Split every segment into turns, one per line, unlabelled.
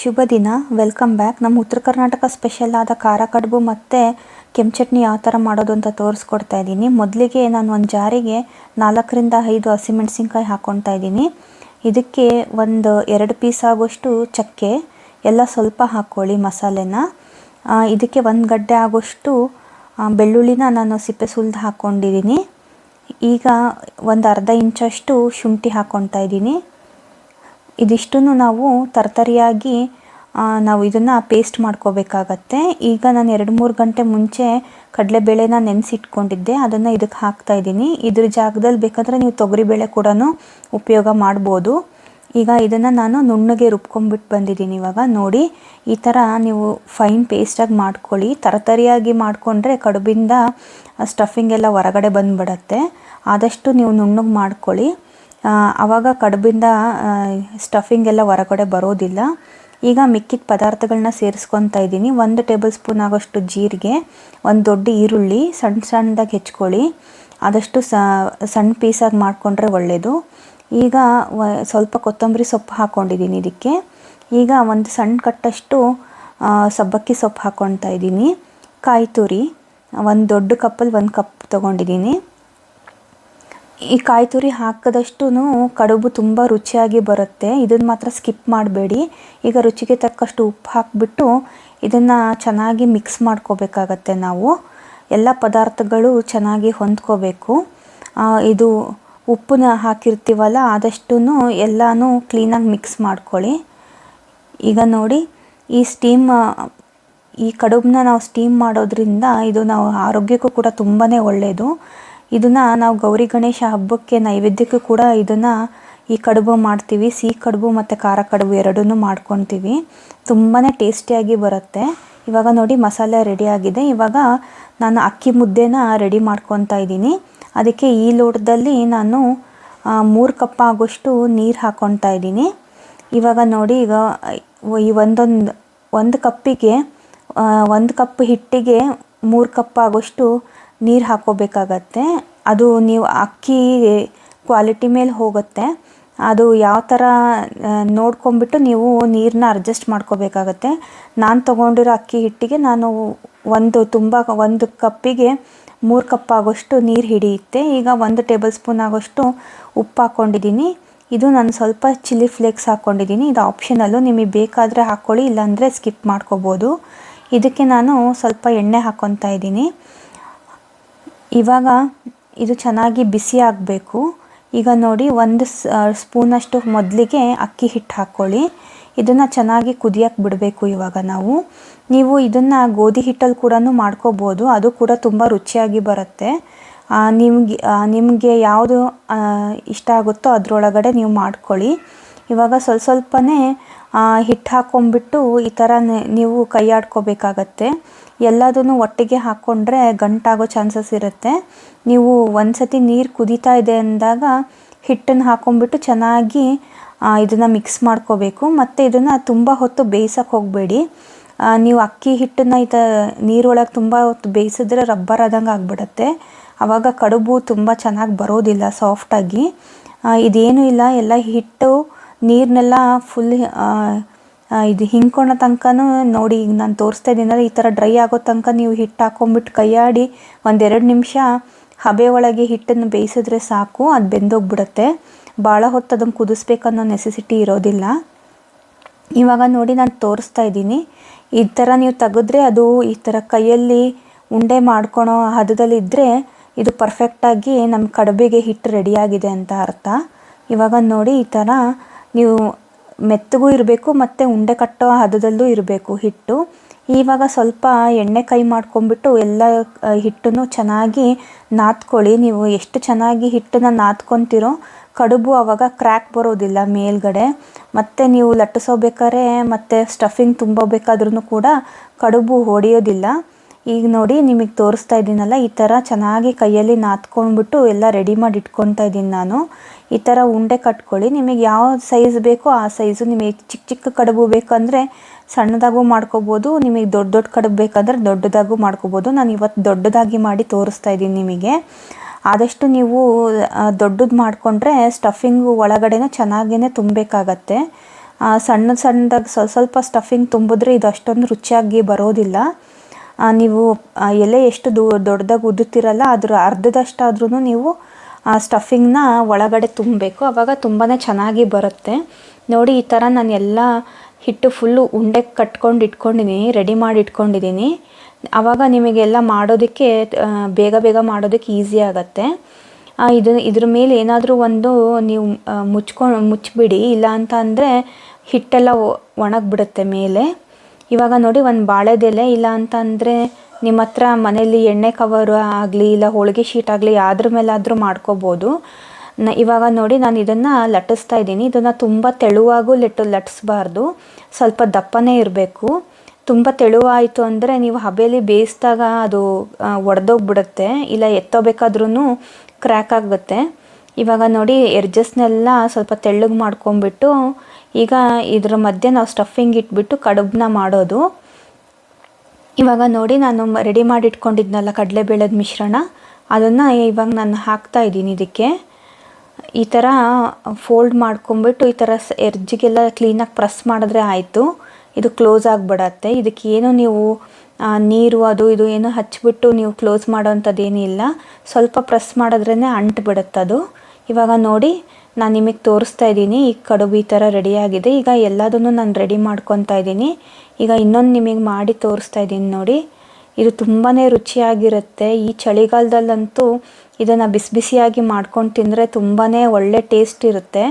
ಶುಭ ದಿನ. Welcome back. ನಮ್ಮ ಉತ್ತರ ಕರ್ನಾಟಕ ಸ್ಪೆಷಲ್ ಆದ ಖಾರ ಕಡುಬು ಮತ್ತು ಕೆಂಪು ಚಟ್ನಿ ಯಾವ ಥರ ಮಾಡೋದು ಅಂತ ತೋರಿಸ್ಕೊಡ್ತಾ ಇದ್ದೀನಿ. ಮೊದಲಿಗೆ ನಾನು ಒಂದು ಜಾರಿಗೆ ನಾಲ್ಕರಿಂದ ಐದು ಹಸಿಮೆಣಸಿನ್ಕಾಯಿ ಹಾಕ್ಕೊತಾ ಇದ್ದೀನಿ. ಇದಕ್ಕೆ ಒಂದು ಎರಡು ಪೀಸ್ ಆಗೋಷ್ಟು ಚಕ್ಕೆ, ಎಲ್ಲ ಸ್ವಲ್ಪ ಹಾಕ್ಕೊಳ್ಳಿ ಮಸಾಲೆನ. ಇದಕ್ಕೆ ಒಂದು ಗಡ್ಡೆ ಆಗೋಷ್ಟು ಬೆಳ್ಳುಳ್ಳಿನ ನಾನು ಸಿಪ್ಪೆ ಸುಲಿದು ಹಾಕ್ಕೊಂಡಿದ್ದೀನಿ. ಈಗ ಒಂದು ಅರ್ಧ ಇಂಚಷ್ಟು ಶುಂಠಿ ಹಾಕ್ಕೊತಾ ಇದ್ದೀನಿ. ಇದಿಷ್ಟನ್ನು ನಾವು ತರ್ತರಿಯಾಗಿ ನಾವು ಇದನ್ನು ಪೇಸ್ಟ್ ಮಾಡ್ಕೋಬೇಕಾಗತ್ತೆ. ಈಗ ನಾನು ಎರಡು ಮೂರು ಗಂಟೆ ಮುಂಚೆ ಕಡಲೆಬೇಳೆನ ನೆನೆಸಿಟ್ಕೊಂಡಿದ್ದೆ. ಅದನ್ನು ಇದಕ್ಕೆ ಹಾಕ್ತಾ ಇದ್ದೀನಿ. ಇದ್ರ ಜಾಗದಲ್ಲಿ ಬೇಕಾದರೆ ನೀವು ತೊಗರಿಬೇಳೆ ಕೂಡ ಉಪಯೋಗ ಮಾಡ್ಬೋದು. ಈಗ ಇದನ್ನು ನಾನು ನುಣ್ಣಗೆ ರುಬ್ಕೊಂಡ್ಬಿಟ್ಟು ಬಂದಿದ್ದೀನಿ ಇವಾಗ. ನೋಡಿ, ಈ ಥರ ನೀವು ಫೈನ್ ಪೇಸ್ಟಾಗಿ ಮಾಡ್ಕೊಳ್ಳಿ. ತರತರಿಯಾಗಿ ಮಾಡಿಕೊಂಡ್ರೆ ಕಡುಬಿಂದ ಸ್ಟಫಿಂಗ್ ಎಲ್ಲ ಹೊರಗಡೆ ಬಂದುಬಿಡತ್ತೆ. ಆದಷ್ಟು ನೀವು ನುಣ್ಣಗೆ ಮಾಡ್ಕೊಳ್ಳಿ. ಆವಾಗ ಕಡುಬಿಂದ ಸ್ಟಫಿಂಗ್ ಎಲ್ಲ ಹೊರಗಡೆ ಬರೋದಿಲ್ಲ. ಈಗ ಮಿಕ್ಕಿದ ಪದಾರ್ಥಗಳನ್ನ ಸೇರಿಸ್ಕೊತಾ ಇದ್ದೀನಿ. ಒಂದು ಟೇಬಲ್ ಸ್ಪೂನ್ ಆಗೋಷ್ಟು ಜೀರಿಗೆ, ಒಂದು ದೊಡ್ಡ ಈರುಳ್ಳಿ, ಸಣ್ಣ ಸಣ್ಣದಾಗಿ ಹೆಚ್ಕೊಳ್ಳಿ. ಆದಷ್ಟು ಸಣ್ಣ ಪೀಸಾಗಿ ಮಾಡಿಕೊಂಡ್ರೆ ಒಳ್ಳೆಯದು ಈಗ ಸ್ವಲ್ಪ ಕೊತ್ತಂಬರಿ ಸೊಪ್ಪು ಹಾಕ್ಕೊಂಡಿದ್ದೀನಿ ಇದಕ್ಕೆ. ಈಗ ಒಂದು ಸಣ್ಣ ಕಟ್ಟಷ್ಟು ಸಬ್ಬಕ್ಕಿ ಸೊಪ್ಪು ಹಾಕ್ಕೊತಾ ಇದ್ದೀನಿ. ಕಾಯಿ ತುರಿ, ಒಂದು ದೊಡ್ಡ ಕಪ್ಪಲ್ಲಿ ಒಂದು ಕಪ್ ತೊಗೊಂಡಿದ್ದೀನಿ. ಈ ಕಾಯಿ ತುರಿ ಹಾಕಿದಷ್ಟು ಕಡುಬು ತುಂಬ ರುಚಿಯಾಗಿ ಬರುತ್ತೆ. ಇದನ್ನು ಮಾತ್ರ ಸ್ಕಿಪ್ ಮಾಡಬೇಡಿ. ಈಗ ರುಚಿಗೆ ತಕ್ಕಷ್ಟು ಉಪ್ಪು ಹಾಕಿಬಿಟ್ಟು ಇದನ್ನು ಚೆನ್ನಾಗಿ ಮಿಕ್ಸ್ ಮಾಡ್ಕೋಬೇಕಾಗತ್ತೆ ನಾವು. ಎಲ್ಲ ಪದಾರ್ಥಗಳು ಚೆನ್ನಾಗಿ ಹೊಂದ್ಕೋಬೇಕು. ಇದು ಉಪ್ಪನ್ನ ಹಾಕಿರ್ತೀವಲ್ಲ ಆದಷ್ಟು ಎಲ್ಲನೂ ಕ್ಲೀನಾಗಿ ಮಿಕ್ಸ್ ಮಾಡ್ಕೊಳ್ಳಿ. ಈಗ ನೋಡಿ, ಈ ಸ್ಟೀಮ್, ಈ ಕಡುಬನ್ನ ನಾವು ಸ್ಟೀಮ್ ಮಾಡೋದ್ರಿಂದ ಇದು ನಾವು ಆರೋಗ್ಯಕ್ಕೂ ಕೂಡ ತುಂಬಾ ಒಳ್ಳೆಯದು ಇದನ್ನು ನಾವು ಗೌರಿ ಗಣೇಶ ಹಬ್ಬಕ್ಕೆ ನೈವೇದ್ಯಕ್ಕೂ ಕೂಡ ಇದನ್ನು ಈ ಕಡುಬು ಮಾಡ್ತೀವಿ. ಸಿಹಿ ಕಡುಬು ಮತ್ತು ಖಾರ ಕಡುಬು ಎರಡನ್ನು ಮಾಡ್ಕೊತೀವಿ. ತುಂಬಾ ಟೇಸ್ಟಿಯಾಗಿ ಬರುತ್ತೆ. ಇವಾಗ ನೋಡಿ ಮಸಾಲೆ ರೆಡಿ ಆಗಿದೆ. ಇವಾಗ ನಾನು ಅಕ್ಕಿ ಮುದ್ದೆನ ರೆಡಿ ಮಾಡ್ಕೊತಾ ಇದ್ದೀನಿ. ಅದಕ್ಕೆ ಈ ಲೋಟದಲ್ಲಿ ನಾನು ಮೂರು ಕಪ್ ಆಗೋಷ್ಟು ನೀರು ಹಾಕ್ಕೊತಾ ಇದ್ದೀನಿ. ಇವಾಗ ನೋಡಿ ಈಗ ಈ ಒಂದೊಂದು, ಒಂದು ಕಪ್ಪಿಗೆ ಒಂದು ಕಪ್ ಹಿಟ್ಟಿಗೆ ಮೂರು ಕಪ್ ಆಗೋಷ್ಟು ನೀರು ಹಾಕ್ಕೋಬೇಕಾಗತ್ತೆ ಅದು ನೀವು ಅಕ್ಕಿ ಕ್ವಾಲಿಟಿ ಮೇಲೆ ಹೋಗುತ್ತೆ. ಅದು ಯಾವ ಥರ ನೋಡ್ಕೊಂಬಿಟ್ಟು ನೀವು ನೀರನ್ನ ಅಡ್ಜಸ್ಟ್ ಮಾಡ್ಕೋಬೇಕಾಗತ್ತೆ. ನಾನು ತೊಗೊಂಡಿರೋ ಅಕ್ಕಿ ಹಿಟ್ಟಿಗೆ ನಾನು ಒಂದು ತುಂಬ, ಒಂದು ಕಪ್ಪಿಗೆ ಮೂರು ಕಪ್ ಆಗೋಷ್ಟು ನೀರು ಹಿಡಿಯುತ್ತೆ. ಈಗ ಒಂದು ಟೇಬಲ್ ಸ್ಪೂನ್ ಆಗೋಷ್ಟು ಉಪ್ಪು ಹಾಕ್ಕೊಂಡಿದ್ದೀನಿ ಇದು ನಾನು ಸ್ವಲ್ಪ ಚಿಲ್ಲಿ ಫ್ಲೇಕ್ಸ್ ಹಾಕ್ಕೊಂಡಿದ್ದೀನಿ ಇದು ಆಪ್ಷನಲ್ಲು ನಿಮಗೆ ಬೇಕಾದರೆ ಹಾಕ್ಕೊಳ್ಳಿ ಇಲ್ಲಾಂದರೆ ಸ್ಕಿಪ್ ಮಾಡ್ಕೋಬೋದು. ಇದಕ್ಕೆ ನಾನು ಸ್ವಲ್ಪ ಎಣ್ಣೆ ಹಾಕ್ಕೊತಾ ಇದ್ದೀನಿ. ಇವಾಗ ಇದು ಚೆನ್ನಾಗಿ ಬಿಸಿ ಆಗಬೇಕು. ಈಗ ನೋಡಿ ಒಂದು ಸ್ಪೂನಷ್ಟು ಮೊದಲಿಗೆ ಅಕ್ಕಿ ಹಿಟ್ಟು ಹಾಕ್ಕೊಳ್ಳಿ ಇದನ್ನು ಚೆನ್ನಾಗಿ ಕುದಿಯಕ್ಕೆ ಬಿಡಬೇಕು ಇವಾಗ ನಾವು. ನೀವು ಇದನ್ನು ಗೋಧಿ ಹಿಟ್ಟಲ್ಲಿ ಕೂಡ ಮಾಡ್ಕೋಬೋದು. ಅದು ಕೂಡ ತುಂಬ ರುಚಿಯಾಗಿ ಬರುತ್ತೆ. ನಿಮಗೆ ನಿಮಗೆ ಯಾವುದು ಇಷ್ಟ ಆಗುತ್ತೋ ಅದರೊಳಗಡೆ ನೀವು ಮಾಡ್ಕೊಳ್ಳಿ. ಇವಾಗ ಸ್ವಲ್ಪ ಸ್ವಲ್ಪನೇ ಹಿಟ್ಟು ಹಾಕ್ಕೊಂಬಿಟ್ಟು ಈ ಥರ ನೀವು ಕೈ ಆಡ್ಕೋಬೇಕಾಗತ್ತೆ ಎಲ್ಲದನ್ನು ಒಟ್ಟಿಗೆ ಹಾಕ್ಕೊಂಡ್ರೆ ಗಂಟಾಗೋ ಚಾನ್ಸಸ್ ಇರುತ್ತೆ. ನೀವು ಒಂದ್ಸತಿ ನೀರು ಕುದೀತಾ ಇದೆ ಅಂದಾಗ ಹಿಟ್ಟನ್ನು ಹಾಕೊಂಡ್ಬಿಟ್ಟು ಚೆನ್ನಾಗಿ ಇದನ್ನು ಮಿಕ್ಸ್ ಮಾಡ್ಕೋಬೇಕು. ಮತ್ತು ಇದನ್ನು ತುಂಬ ಹೊತ್ತು ಬೇಯಿಸೋಕೆ ಹೋಗಬೇಡಿ. ನೀವು ಅಕ್ಕಿ ಹಿಟ್ಟನ್ನು ಈ ಥರ ನೀರೊಳಗೆ ತುಂಬ ಹೊತ್ತು ಬೇಯಿಸಿದ್ರೆ ರಬ್ಬರ್ ಆದಂಗೆ ಆಗಿಬಿಡತ್ತೆ. ಆವಾಗ ಕಡುಬು ತುಂಬ ಚೆನ್ನಾಗಿ ಬರೋದಿಲ್ಲ ಸಾಫ್ಟಾಗಿ ಇದೇನೂ ಇಲ್ಲ, ಎಲ್ಲ ಹಿಟ್ಟು ನೀರನ್ನೆಲ್ಲ ಫುಲ್ ಇದು ಹಿಂಡ್ಕೊಳೋ ತನಕನೂ ನೋಡಿ, ಈಗ ನಾನು ತೋರಿಸ್ತಾ ಇದ್ದೀನಲ್ಲ ಈ ಥರ ಡ್ರೈ ಆಗೋ ತನಕ ನೀವು ಹಿಟ್ಟು ಹಾಕ್ಕೊಂಬಿಟ್ಟು ಕೈಯಾಡಿ ಒಂದೆರಡು ನಿಮಿಷ ಹಬೆ ಒಳಗೆ ಹಿಟ್ಟನ್ನು ಬೇಯಿಸಿದ್ರೆ ಸಾಕು, ಅದು ಬೆಂದೋಗ್ಬಿಡುತ್ತೆ. ಭಾಳ ಹೊತ್ತು ಅದನ್ನು ಕುದಿಸ್ಬೇಕನ್ನೋ ನೆಸೆಸಿಟಿ ಇರೋದಿಲ್ಲ. ಇವಾಗ ನೋಡಿ ನಾನು ತೋರಿಸ್ತಾ ಇದ್ದೀನಿ. ಈ ಥರ ನೀವು ತೆಗೆದ್ರೆ ಅದು ಈ ಥರ ಕೈಯಲ್ಲಿ ಉಂಡೆ ಮಾಡ್ಕೊಳೋ ಹದದಲ್ಲಿದ್ದರೆ ಇದು ಪರ್ಫೆಕ್ಟಾಗಿ ನಮ್ಮ ಕಡುಬಿಗೆ ಹಿಟ್ಟು ರೆಡಿಯಾಗಿದೆ ಅಂತ ಅರ್ಥ. ಇವಾಗ ನೋಡಿ ಈ ಥರ ನೀವು ಮೆತ್ತಗೂ ಇರಬೇಕು ಮತ್ತು ಉಂಡೆ ಕಟ್ಟೋ ಹದದಲ್ಲೂ ಇರಬೇಕು ಹಿಟ್ಟು. ಇವಾಗ ಸ್ವಲ್ಪ ಎಣ್ಣೆ ಕೈ ಮಾಡ್ಕೊಂಬಿಟ್ಟು ಎಲ್ಲ ಹಿಟ್ಟನ್ನು ಚೆನ್ನಾಗಿ ನಾದ್ಕೊಳ್ಳಿ. ನೀವು ಎಷ್ಟು ಚೆನ್ನಾಗಿ ಹಿಟ್ಟನ್ನು ನಾದ್ಕೊತಿರೋ ಕಡುಬು ಆವಾಗ ಕ್ರ್ಯಾಕ್ ಬರೋದಿಲ್ಲ ಮೇಲ್ಗಡೆ. ಮತ್ತು ನೀವು ಲಟ್ಟಿಸೋಬೇಕಾದ್ರೆ ಮತ್ತು ಸ್ಟಫಿಂಗ್ ತುಂಬೋಬೇಕಾದ್ರೂ ಕೂಡ ಕಡುಬು ಹೊಡೆಯೋದಿಲ್ಲ. ಈಗ ನೋಡಿ ನಿಮಗೆ ತೋರಿಸ್ತಾ ಇದ್ದೀನಲ್ಲ, ಈ ಥರ ಚೆನ್ನಾಗಿ ಕೈಯಲ್ಲಿ ನಾದ್ಕೊಂಡ್ಬಿಟ್ಟು ಎಲ್ಲ ರೆಡಿ ಮಾಡಿ ಇಟ್ಕೊತಾ ಇದ್ದೀನಿ ನಾನು. ಈ ಥರ ಉಂಡೆ ಕಟ್ಕೊಳ್ಳಿ. ನಿಮಗೆ ಯಾವ ಸೈಜ್ ಬೇಕೋ ಆ ಸೈಜು ನಿಮಗೆ ಚಿಕ್ಕ ಚಿಕ್ಕ ಕಡುಬು ಬೇಕಂದರೆ ಸಣ್ಣದಾಗೂ ಮಾಡ್ಕೋಬೋದು, ನಿಮಗೆ ದೊಡ್ಡ ದೊಡ್ಡ ಕಡುಬು ಬೇಕಂದರೆ ದೊಡ್ಡದಾಗೂ ಮಾಡ್ಕೋಬೋದು. ನಾನು ಇವತ್ತು ದೊಡ್ಡದಾಗಿ ಮಾಡಿ ತೋರಿಸ್ತಾ ಇದ್ದೀನಿ ನಿಮಗೆ. ಆದಷ್ಟು ನೀವು ದೊಡ್ಡದು ಮಾಡಿಕೊಂಡ್ರೆ ಸ್ಟಫಿಂಗು ಒಳಗಡೆನೂ ಚೆನ್ನಾಗೇ ತುಂಬಬೇಕಾಗತ್ತೆ. ಸಣ್ಣ ಸಣ್ಣದಾಗಿ ಸ್ವಲ್ಪ ಸ್ವಲ್ಪ ಸ್ಟಫಿಂಗ್ ತುಂಬಿದ್ರೆ ಇದು ಅಷ್ಟೊಂದು ರುಚಿಯಾಗಿ ಬರೋದಿಲ್ಲ. ನೀವು ಎಲೆ ಎಷ್ಟು ದೂ, ದೊಡ್ಡದಾಗಿ ಉದುತ್ತಿರಲ್ಲ ಅದ್ರ ಅರ್ಧದಷ್ಟಾದ್ರೂ ನೀವು, ಆ ಸ್ಟಫಿಂಗ್ನ ಒಳಗಡೆ ತುಂಬಬೇಕು. ಆವಾಗ ತುಂಬಾ ಚೆನ್ನಾಗಿ ಬರುತ್ತೆ. ನೋಡಿ, ಈ ಥರ ನಾನು ಎಲ್ಲ ಹಿಟ್ಟು ಫುಲ್ಲು ಉಂಡೆ ಕಟ್ಕೊಂಡು ಇಟ್ಕೊಂಡಿದ್ದೀನಿ ರೆಡಿ ಮಾಡಿ ಇಟ್ಕೊಂಡಿದ್ದೀನಿ ಆವಾಗ ನಿಮಗೆಲ್ಲ ಮಾಡೋದಕ್ಕೆ ಬೇಗ ಬೇಗ ಮಾಡೋದಕ್ಕೆ ಈಸಿ ಆಗುತ್ತೆ. ಇದು, ಇದ್ರ ಮೇಲೆ ಏನಾದರೂ ಒಂದು ನೀವು ಮುಚ್ಕೊಂಡು ಮುಚ್ಚಿಬಿಡಿ ಇಲ್ಲ ಅಂತ ಅಂದರೆ ಹಿಟ್ಟೆಲ್ಲ ಒಣಗಿಬಿಡುತ್ತೆ ಮೇಲೆ. ಇವಾಗ ನೋಡಿ ಒಂದು ಬಾಳೆದೆಲೆ ಇಲ್ಲ ಅಂತ ಅಂದರೆ ನಿಮ್ಮ ಹತ್ರ ಮನೇಲಿ ಎಣ್ಣೆ ಕವರ್ ಆಗಲಿ ಇಲ್ಲ ಹೋಳಿಗೆ ಶೀಟ್ ಆಗಲಿ ಯಾವ್ದ್ರ ಮೇಲಾದರೂ ಮಾಡ್ಕೋಬೋದು. ನ ಇವಾಗ ನೋಡಿ ನಾನು ಇದನ್ನು ಲಟ್ಟಿಸ್ತಾ ಇದ್ದೀನಿ. ಇದನ್ನು ತುಂಬ ತೆಳುವಾಗೂ ಲಟ್ಟು ಲಟ್ಟಿಸ್ಬಾರ್ದು ಸ್ವಲ್ಪ ದಪ್ಪನೇ ಇರಬೇಕು. ತುಂಬ ತೆಳುವಾಯಿತು ಅಂದರೆ ನೀವು ಹಬೆಯಲ್ಲಿ ಬೇಯಿಸಿದಾಗ ಅದು ಒಡೆದೋಗ್ಬಿಡುತ್ತೆ. ಇಲ್ಲ ಎತ್ತೋಬೇಕಾದ್ರೂ ಕ್ರ್ಯಾಕ್ ಆಗುತ್ತೆ. ಇವಾಗ ನೋಡಿ ಎರ್ಜಸ್ನೆಲ್ಲ ಸ್ವಲ್ಪ ತೆಳ್ಳಗೆ ಮಾಡ್ಕೊಂಬಿಟ್ಟು ಈಗ ಇದರ ಮಧ್ಯೆ ನಾವು ಸ್ಟಫಿಂಗ್ ಇಟ್ಬಿಟ್ಟು ಕಡುಬನ್ನ ಮಾಡೋದು. ಇವಾಗ ನೋಡಿ ನಾನು ರೆಡಿ ಮಾಡಿಟ್ಕೊಂಡಿದ್ನಲ್ಲ ಕಡಲೆಬೇಳೆದ ಮಿಶ್ರಣ. ಅದನ್ನು ಇವಾಗ ನಾನು ಹಾಕ್ತಾ ಇದ್ದೀನಿ ಇದಕ್ಕೆ. ಈ ಥರ ಫೋಲ್ಡ್ ಮಾಡ್ಕೊಂಬಿಟ್ಟು ಈ ಥರ ಎರ್ಜಿಗೆಲ್ಲ ಕ್ಲೀನಾಗಿ ಪ್ರೆಸ್ ಮಾಡಿದ್ರೆ ಆಯಿತು. ಇದು ಕ್ಲೋಸ್ ಆಗಿಬಿಡತ್ತೆ. ಇದಕ್ಕೆ ಏನು ನೀವು ನೀರು ಅದು ಇದು ಏನು ಹಚ್ಚಿಬಿಟ್ಟು ನೀವು ಕ್ಲೋಸ್ ಮಾಡೋವಂಥದ್ದು ಏನಿಲ್ಲ ಸ್ವಲ್ಪ ಪ್ರೆಸ್ ಮಾಡಿದ್ರೇ ಅಂಟು ಬಿಡುತ್ತದು ಇವಾಗ ನೋಡಿ ನಾನು ನಿಮಗೆ ತೋರಿಸ್ತಾ ಇದ್ದೀನಿ. ಈ ಕಡುಬು ಈ ಥರ ರೆಡಿಯಾಗಿದೆ ಈಗ ಎಲ್ಲದನ್ನು ನಾನು ರೆಡಿ ಮಾಡ್ಕೊತಾ ಇದ್ದೀನಿ. ಈಗ ಇನ್ನೊಂದು ನಿಮಗೆ ಮಾಡಿ ತೋರಿಸ್ತಾ ಇದ್ದೀನಿ ನೋಡಿ. ಇದು ತುಂಬಾ ರುಚಿಯಾಗಿರುತ್ತೆ. ಈ ಚಳಿಗಾಲದಲ್ಲಂತೂ ಇದನ್ನು ಬಿಸಿ ಬಿಸಿಯಾಗಿ ಮಾಡ್ಕೊಂಡು ತಿಂದರೆ ತುಂಬಾ ಒಳ್ಳೆ ಟೇಸ್ಟ್ ಇರುತ್ತೆ.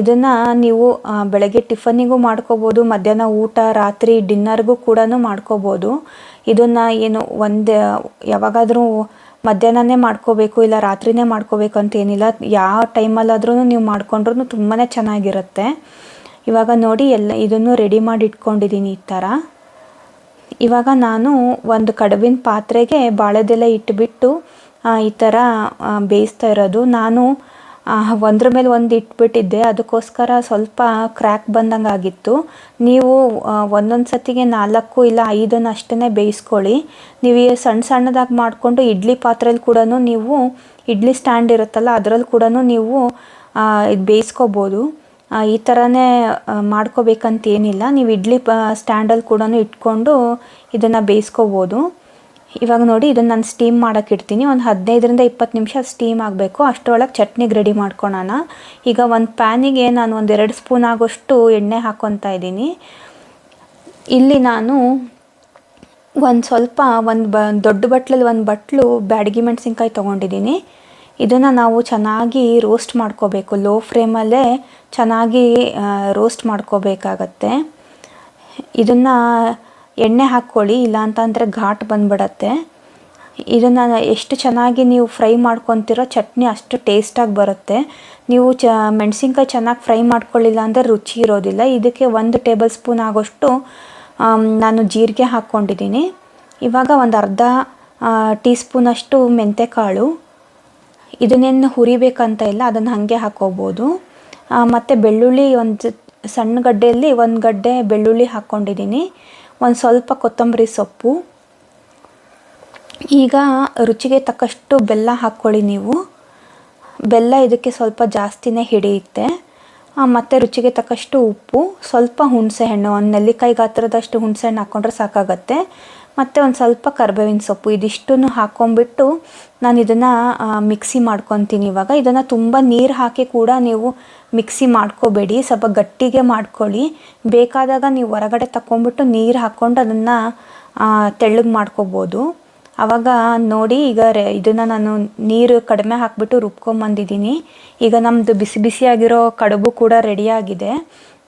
ಇದನ್ನು ನೀವು ಬೆಳಗ್ಗೆ ಟಿಫನ್ನಿಗೂ ಮಾಡ್ಕೋಬೋದು, ಮಧ್ಯಾಹ್ನ ಊಟ, ರಾತ್ರಿ ಡಿನ್ನರ್ಗೂ ಕೂಡ ಮಾಡ್ಕೋಬೋದು. ಇದನ್ನು ಏನು ಒಂದು, ಯಾವಾಗಾದರೂ ಮಧ್ಯಾಹ್ನನೇ ಮಾಡ್ಕೋಬೇಕು ಇಲ್ಲ ರಾತ್ರಿನೇ ಮಾಡ್ಕೋಬೇಕು ಅಂತ ಏನಿಲ್ಲ. ಯಾವ ಟೈಮಲ್ಲಾದ್ರೂ ನೀವು ಮಾಡ್ಕೊಂಡ್ರೂ ತುಂಬಾ ಚೆನ್ನಾಗಿರುತ್ತೆ. ಇವಾಗ ನೋಡಿ ಎಲ್ಲ ಇದನ್ನು ರೆಡಿ ಮಾಡಿ ಇಟ್ಕೊಂಡಿದ್ದೀನಿ ಈ ಥರ. ಇವಾಗ ನಾನು ಒಂದು ಕಡುಬಿನ ಪಾತ್ರೆಗೆ ಬಾಳೆದೆಲೆ ಇಟ್ಬಿಟ್ಟು ಈ ಥರ ಬೇಯಿಸ್ತಾ ಇರೋದು. ನಾನು ಒಂದ್ರ ಮೇಲೆ ಒಂದು ಇಟ್ಬಿಟ್ಟಿದ್ದೆ. ಅದಕ್ಕೋಸ್ಕರ ಸ್ವಲ್ಪ ಕ್ರ್ಯಾಕ್ ಬಂದಂಗೆ ಆಗಿತ್ತು. ನೀವು ಒಂದೊಂದು ಸತಿಗೆ ನಾಲ್ಕು ಇಲ್ಲ ಐದನ್ನು ಅಷ್ಟೇ ಬೇಯಿಸ್ಕೊಳ್ಳಿ. ನೀವು ಈ ಸಣ್ಣ ಸಣ್ಣದಾಗಿ ಮಾಡಿಕೊಂಡು ಇಡ್ಲಿ ಪಾತ್ರೆಯಲ್ಲಿ ಕೂಡ ನೀವು, ಇಡ್ಲಿ ಸ್ಟ್ಯಾಂಡ್ ಇರುತ್ತಲ್ಲ ಅದರಲ್ಲಿ ಕೂಡ ನೀವು ಇದು ಬೇಯಿಸ್ಕೋಬೋದು. ಈ ಥರನೇ ಮಾಡ್ಕೋಬೇಕಂತೇನಿಲ್ಲ. ನೀವು ಇಡ್ಲಿ ಪ ಸ್ಟ್ಯಾಂಡಲ್ಲಿ ಕೂಡ ಇಟ್ಕೊಂಡು ಇದನ್ನು ಬೇಯಿಸ್ಕೋಬೋದು. ಇವಾಗ ನೋಡಿ ಇದನ್ನು ನಾನು ಸ್ಟೀಮ್ ಮಾಡೋಕೆ ಇಡ್ತೀನಿ. ಒಂದು ಹದಿನೈದರಿಂದ ಇಪ್ಪತ್ತು ನಿಮಿಷ ಸ್ಟೀಮ್ ಆಗಬೇಕು. ಅಷ್ಟರೊಳಗೆ ಚಟ್ನಿಗೆ ರೆಡಿ ಮಾಡ್ಕೊಳೋಣ. ಈಗ ಒಂದು ಪ್ಯಾನಿಗೆ ನಾನು ಒಂದು ಎರಡು ಸ್ಪೂನ್ ಆಗೋಷ್ಟು ಎಣ್ಣೆ ಹಾಕ್ಕೊತಾ ಇದ್ದೀನಿ. ಇಲ್ಲಿ ನಾನು ಒಂದು ಸ್ವಲ್ಪ ಒಂದು ಬ, ದೊಡ್ಡ ಬಟ್ಲಲ್ಲಿ ಒಂದು ಬಟ್ಲು ಬ್ಯಾಡಗಿ ಮೆಣಸಿನ್ಕಾಯಿ ತೊಗೊಂಡಿದ್ದೀನಿ. ಇದನ್ನು ನಾವು ಚೆನ್ನಾಗಿ ರೋಸ್ಟ್ ಮಾಡ್ಕೋಬೇಕು. ಲೋ ಫ್ಲೇಮಲ್ಲೇ ಚೆನ್ನಾಗಿ ರೋಸ್ಟ್ ಮಾಡ್ಕೋಬೇಕಾಗತ್ತೆ. ಇದನ್ನು ಎಣ್ಣೆ ಹಾಕ್ಕೊಳ್ಳಿ, ಇಲ್ಲಾಂತಂದರೆ ಘಾಟ್ ಬಂದ್ಬಿಡತ್ತೆ. ಇದನ್ನು ಎಷ್ಟು ಚೆನ್ನಾಗಿ ನೀವು ಫ್ರೈ ಮಾಡ್ಕೊತಿರೋ ಚಟ್ನಿ ಅಷ್ಟು ಟೇಸ್ಟಾಗಿ ಬರುತ್ತೆ. ನೀವು ಚ, ಮೆಣಸಿನ್ಕಾಯಿ ಚೆನ್ನಾಗಿ ಫ್ರೈ ಮಾಡ್ಕೊಳ್ಳಿಲ್ಲ ಅಂದರೆ ರುಚಿ ಇರೋದಿಲ್ಲ. ಇದಕ್ಕೆ ಒಂದು ಟೇಬಲ್ ಸ್ಪೂನ್ ಆಗೋಷ್ಟು ನಾನು ಜೀರಿಗೆ ಹಾಕ್ಕೊಂಡಿದ್ದೀನಿ. ಇವಾಗ ಒಂದು ಅರ್ಧ ಟೀ ಸ್ಪೂನಷ್ಟು ಮೆಂತೆಕಾಳು. ಇದನ್ನೇನು ಹುರಿಬೇಕಂತ ಇಲ್ಲ, ಅದನ್ನು ಹಾಗೆ ಹಾಕ್ಕೋಬೋದು. ಮತ್ತು ಬೆಳ್ಳುಳ್ಳಿ ಒಂದು ಸಣ್ಣ ಗಡ್ಡೆಯಲ್ಲಿ ಒಂದು ಗಡ್ಡೆ ಬೆಳ್ಳುಳ್ಳಿ ಹಾಕ್ಕೊಂಡಿದ್ದೀನಿ. ಒಂದು ಸ್ವಲ್ಪ ಕೊತ್ತಂಬರಿ ಸೊಪ್ಪು. ಈಗ ರುಚಿಗೆ ತಕ್ಕಷ್ಟು ಬೆಲ್ಲ ಹಾಕ್ಕೊಳ್ಳಿ ನೀವು. ಬೆಲ್ಲ ಇದಕ್ಕೆ ಸ್ವಲ್ಪ ಜಾಸ್ತಿನೇ ಹಿಡಿಯುತ್ತೆ. ಮತ್ತು ರುಚಿಗೆ ತಕ್ಕಷ್ಟು ಉಪ್ಪು, ಸ್ವಲ್ಪ ಹುಣಸೆ ಹಣ್ಣು ಒಂದು ನೆಲ್ಲಿಕಾಯಿ ಗಾತ್ರದಷ್ಟು ಹುಣಸೆ ಹಣ್ಣು ಹಾಕ್ಕೊಂಡ್ರೆ ಸಾಕಾಗತ್ತೆ. ಮತ್ತು ಒಂದು ಸ್ವಲ್ಪ ಕರ್ಬೇವಿನ ಸೊಪ್ಪು ಇದಿಷ್ಟನ್ನು ಹಾಕ್ಕೊಂಬಿಟ್ಟು ನಾನು ಇದನ್ನು ಮಿಕ್ಸಿ ಮಾಡ್ಕೊತೀನಿ ಇವಾಗ. ಇದನ್ನು ತುಂಬ ನೀರು ಹಾಕಿ ಕೂಡ ನೀವು ಮಿಕ್ಸಿ ಮಾಡ್ಕೋಬೇಡಿ. ಸ್ವಲ್ಪ ಗಟ್ಟಿಗೆ ಮಾಡ್ಕೊಳ್ಳಿ. ಬೇಕಾದಾಗ ನೀವು ಹೊರಗಡೆ ತಗೊಂಬಿಟ್ಟು ನೀರು ಹಾಕ್ಕೊಂಡು ಅದನ್ನು ತೆಳ್ಳಗೆ ಮಾಡ್ಕೋಬೋದು. ಆವಾಗ ನೋಡಿ ಈಗ ರೆ, ಇದನ್ನು ನಾನು ನೀರು ಕಡಿಮೆ ಹಾಕಿಬಿಟ್ಟು ರುಬ್ಕೊಂಬಂದಿದ್ದೀನಿ ಈಗ ನಮ್ಮದು ಬಿಸಿ ಬಿಸಿಯಾಗಿರೋ ಕಡುಬು ಕೂಡ ರೆಡಿಯಾಗಿದೆ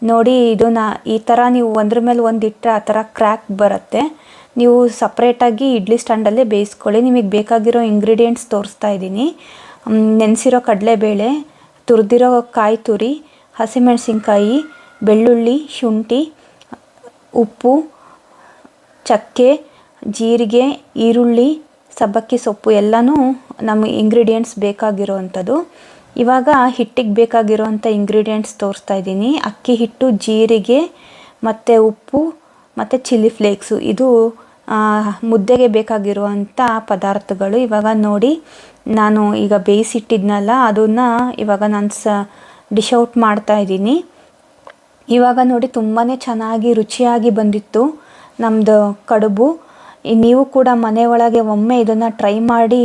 ನೋಡಿ ಇದನ್ನು ಈ ಥರ ನೀವು ಒಂದ್ರ ಮೇಲೆ ಒಂದು ಇಟ್ಟರೆ ಆ ಥರ ಕ್ರ್ಯಾಕ್ ಬರುತ್ತೆ. ನೀವು ಸಪ್ರೇಟಾಗಿ ಇಡ್ಲಿ ಸ್ಟ್ಯಾಂಡಲ್ಲೇ ಬೇಯಿಸ್ಕೊಳ್ಳಿ. ನಿಮಗೆ ಬೇಕಾಗಿರೋ ಇಂಗ್ರೀಡಿಯೆಂಟ್ಸ್ ತೋರಿಸ್ತಾ ಇದ್ದೀನಿ. ನೆನೆಸಿರೋ ಕಡಲೆಬೇಳೆ, ತುರಿದಿರೋ ಕಾಯಿ ತುರಿ, ಹಸಿಮೆಣಸಿನ್ಕಾಯಿ, ಬೆಳ್ಳುಳ್ಳಿ, ಶುಂಠಿ, ಉಪ್ಪು, ಚಕ್ಕೆ, ಜೀರಿಗೆ, ಈರುಳ್ಳಿ, ಸಬ್ಬಕ್ಕಿ ಸೊಪ್ಪು ಎಲ್ಲನೂ ನಮ್ಮ ಇಂಗ್ರೀಡಿಯೆಂಟ್ಸ್ ಬೇಕಾಗಿರೋವಂಥದ್ದು ಇವಾಗ ಹಿಟ್ಟಿಗೆ ಬೇಕಾಗಿರೋವಂಥ ಇಂಗ್ರೀಡಿಯೆಂಟ್ಸ್ ತೋರಿಸ್ತಾ ಇದ್ದೀನಿ. ಅಕ್ಕಿ ಹಿಟ್ಟು, ಜೀರಿಗೆ, ಮತ್ತು ಉಪ್ಪು, ಮತ್ತು ಚಿಲ್ಲಿ ಫ್ಲೇಕ್ಸು ಇದು ಮುದ್ದೆಗೆ ಬೇಕಾಗಿರುವಂಥ ಪದಾರ್ಥಗಳು ಇವಾಗ ನೋಡಿ ನಾನು ಈಗ ಬೇಯಿಸಿಟ್ಟಿದ್ನಲ್ಲ, ಅದನ್ನು ಇವಾಗ ನಾನು ಸ ಡಿಶ್ ಔಟ್ ಮಾಡ್ತಾ ಇದ್ದೀನಿ. ಇವಾಗ ನೋಡಿ ತುಂಬಾ ಚೆನ್ನಾಗಿ ರುಚಿಯಾಗಿ ಬಂದಿತ್ತು ನಮ್ಮದು ಕಡುಬು. ನೀವು ಕೂಡ ಮನೆ ಒಳಗೆ ಒಮ್ಮೆ ಇದನ್ನು ಟ್ರೈ ಮಾಡಿ,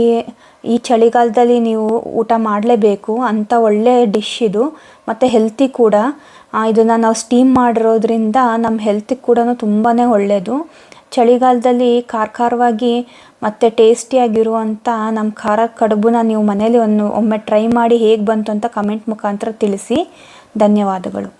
ಈ ಚಳಿಗಾಲದಲ್ಲಿ ನೀವು ಊಟ ಮಾಡಲೇಬೇಕು ಅಂಥ ಒಳ್ಳೆಯ ಡಿಶ್ ಇದು. ಮತ್ತು ಹೆಲ್ತಿ ಕೂಡ. ಇದನ್ನು ನಾವು ಸ್ಟೀಮ್ ಮಾಡಿರೋದ್ರಿಂದ ನಮ್ಮ ಹೆಲ್ತಿಗೆ ಕೂಡ ತುಂಬಾ ಒಳ್ಳೆಯದು ಚಳಿಗಾಲದಲ್ಲಿ ಖಾರ ಖಾರವಾಗಿ ಮತ್ತು ಟೇಸ್ಟಿಯಾಗಿರುವಂಥ ನಮ್ಮ ಖಾರ ಕಡುಬನ್ನ ನೀವು ಮನೇಲಿ ಒಂದು ಒಮ್ಮೆ ಟ್ರೈ ಮಾಡಿ ಹೇಗೆ ಬಂತು ಅಂತ ಕಮೆಂಟ್ ಮುಖಾಂತರ ತಿಳಿಸಿ. ಧನ್ಯವಾದಗಳು.